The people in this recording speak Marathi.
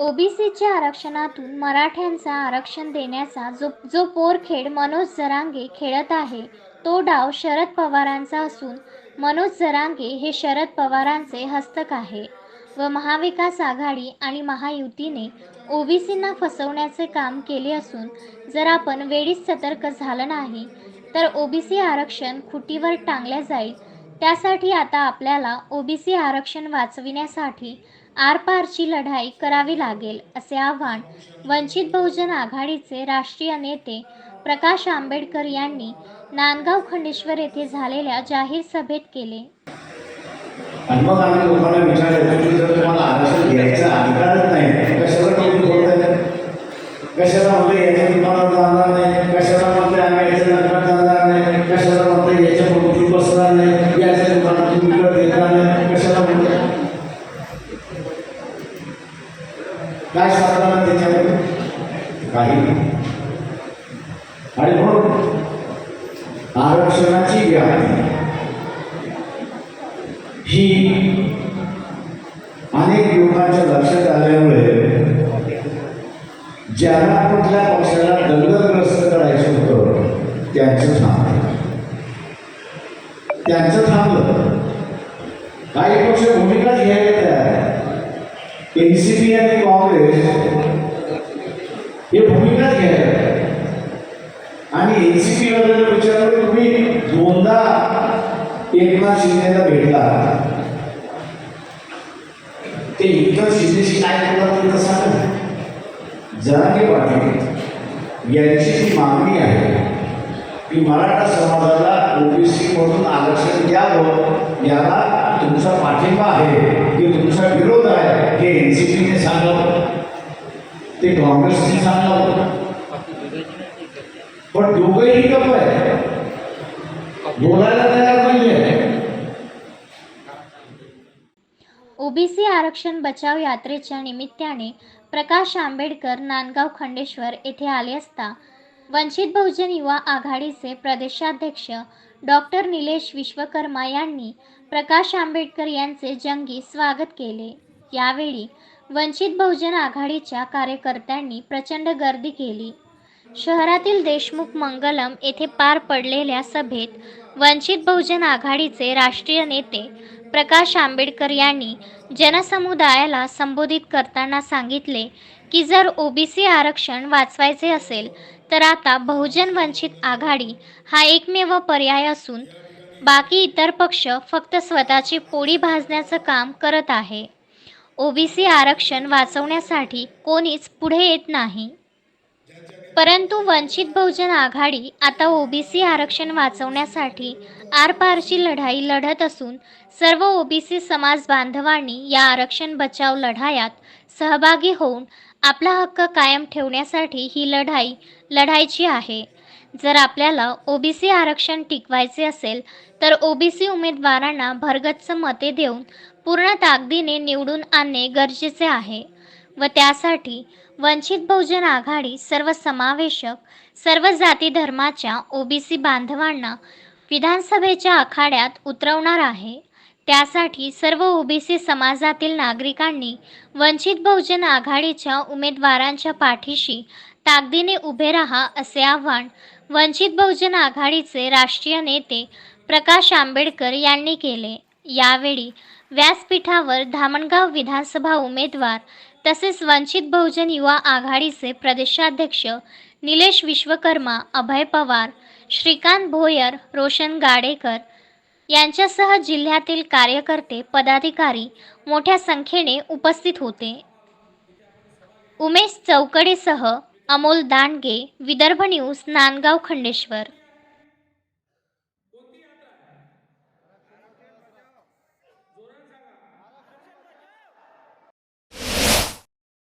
ओबीसीच्या आरक्षणातून मराठ्यांचा आरक्षण देण्याचा जो जो पोरखेड मनोज जरांगे खेळत आहे तो डाव शरद पवारांचा असून मनोज जरांगे हे शरद पवारांचे हस्तक आहे. व महाविकास आघाडी आणि महायुतीने ओबीसींना फसवण्याचे काम केले असून जर आपण वेळीच सतर्क झालं नाही तर ओबीसी आरक्षण खुटीवर टांगल्या जाईल. त्यासाठी आता आपल्याला ओबीसी आरक्षण वाचविण्यासाठी आरपारची लढाई करावी लागेल असे आवाहन वंचित बहुजन आघाडीचे राष्ट्रीय नेते प्रकाश आंबेडकर यांनी नांदगाव खंडेश्वर येथे झालेल्या जाहीर सभेत केले. आणि मग आम्ही लोकांना की जर तुम्हाला आरक्षण घ्यायचा अधिकारच नाही. कशाला तुम्ही बोलताय कशाला याच्या काय साधणार त्याच्यामध्ये काही आणि म्हणून आरक्षणाची व्याप्ती ही अनेक लोकांच्या लक्षात आल्यामुळे ज्यांना कुठल्या पक्षाला दंगलग्रस्त करायचं होतं त्यांचं थांबलं. त्यांचं थांबलं. काही पक्ष भूमिकाच घ्यायला तयार एन सी आणि काँग्रेस हे भूमिका घ्यायला आणि एनसीपी वाल्याला विचारलं तुम्ही दोनदा एकनाथ शिंदेला भेटला. ते इतर शिंदेशी काय बोलतात ते तर सांगा. जरांगे पाटील यांची जी मागणी आहे की मराठा समाजाला ओबीसी म्हणून आरक्षण द्यावं याला तुमचा पाठिंबा आहे की तुमचा ते काँग्रेसने होतं. पण दोघंही कप आहे बोलायला तयार नाही आहे ओबीसी आरक्षण बचाव यात्रेच्या निमित्ताने प्रकाश आंबेडकर नांदगाव खंडेश्वर येथे आले असता वंचित बहुजन युवा आघाडीचे प्रदेशाध्यक्ष डॉक्टर निलेश विश्वकर्मा यांनी प्रकाश आंबेडकर यांचे जंगी स्वागत केले. यावेळी वंचित बहुजन आघाडीच्या कार्यकर्त्यांनी प्रचंड गर्दी केली. शहरातील देशमुख मंगलम येथे पार पडलेल्या सभेत वंचित बहुजन आघाडीचे राष्ट्रीय नेते प्रकाश आंबेडकर यांनी जनसमुदायाला संबोधित करताना सांगितले की जर ओबीसी आरक्षण वाचवायचे असेल तर आता बहुजन वंचित आघाडी हा एकमेव पर्याय असून बाकी इतर पक्ष फक्त स्वतःची पोळी भाजण्याचं काम करत आहे. ओबीसी आरक्षण वाचवण्यासाठी कोणीच पुढे येत नाही. परंतु वंचित बहुजन आघाडी आता ओबीसी आरक्षण वाचवण्यासाठी आरपारची लढाई लढत असून सर्व ओबीसी समाज बांधवांनी या आरक्षण बचाव लढायात सहभागी होऊन आपला हक्क कायम ठेवण्यासाठी ही लढाई लढायची आहे. जर आपल्याला ओबीसी आरक्षण टिकवायचे असेल तर ओबीसी उमेदवारांना भरगच्च मते देऊन पूर्ण ताकदीने निवडून आणणे गरजेचे आहे व त्यासाठी वंचित बहुजन आघाडी सर्व समावेशक सर्व जाती धर्माच्या ओबीसी बांधवांना विधानसभेच्या आखाड्यात उतरवणार आहे. त्यासाठी सर्व ओबीसी समाजातील नागरिकांनी वंचित बहुजन आघाडीच्या उमेदवारांच्या पाठीशी ताकदीने उभे राहा असे आवाहन वंचित बहुजन आघाडीचे राष्ट्रीय नेते प्रकाश आंबेडकर यांनी केले. यावेळी व्यासपीठावर धामणगाव विधानसभा उमेदवार तसेच वंचित बहुजन युवा आघाडीचे प्रदेशाध्यक्ष निलेश विश्वकर्मा अभय पवार श्रीकांत भोयर रोशन गाडेकर यांच्यासह जिल्ह्यातील कार्यकर्ते पदाधिकारी मोठ्या संख्येने उपस्थित होते. उमेश चौकडेसह अमोल दांडगे विदर्भ न्यूज नांदगाव खंडेश्वर.